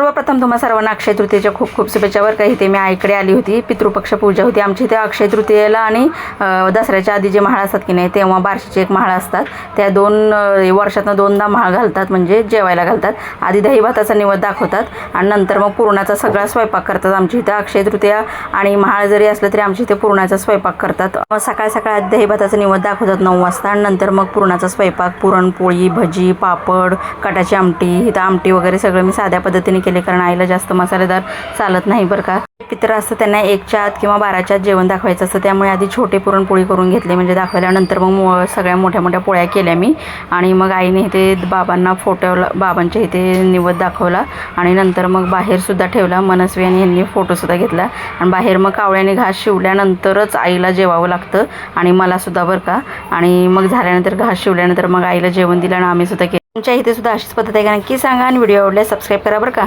सर्वप्रथम तुम्हा सर्वांना अक्षय तृतीयेच्या खूप खूप शुभेच्छा बरं ते मी आईकडे आली होती. पितृपक्ष पूजा होती. आमच्या इथे अक्षय तृतीयेला आणि दसऱ्याच्या आधी जे महाळ असतात की नाही तेव्हा बार्शीचे एक महाळ असतात. त्या दोन वर्षातनं दोनदा महाळ घालतात म्हणजे जेवायला घालतात. आधी दही भाताचा निवद दाखवतात आणि नंतर मग पुरणाचा सगळा स्वयंपाक करतात आमच्या इथं. अक्षय तृतीया आणि महाळ जरी असलं तरी आमच्या इथे पुरणाचा स्वयंपाक करतात. मग सकाळ सकाळ आधी दही भाताचा निवद दाखवतात नऊ वाजता आणि नंतर मग पुरणाचा स्वयंपाक पुरणपोळी भजी पापड कटाची आमटी इथं आमटी वगैरे सगळं मी साध्या पद्धतीने केले कारण आईला जास्त मसालेदार चालत नाही बरं का. पित्र असतं त्यांना एकच्या आत किंवा बाराच्या आत जेवण दाखवायचं असतं. त्यामुळे आधी छोटे पुरणपोळी करून घेतले. म्हणजे दाखवल्यानंतर मग मो सगळ्या मोठ्या मोठ्या पोळ्या केल्या मी. आणि मग आईने इथे बाबांना फोटोला बाबांच्या इथे निवद दाखवला. आणि नंतर मग बाहेरसुद्धा ठेवला. मनस्वी आणि यांनी फोटोसुद्धा घेतला. आणि बाहेर मग कावळ्याने घास शिवल्यानंतरच आईला जेवावं लागतं. आणि मलासुद्धा बरं का. आणि मग झाल्यानंतर घास शिवल्यानंतर मग आईला जेवण दिलं आणि आम्ही सुद्धा केलं. तुमच्या इथे सुद्धा अशीच पद्धत आहे. का नक्की सांगा आणि व्हिडिओ आवडल्यास सबस्क्राईब करा बरं का.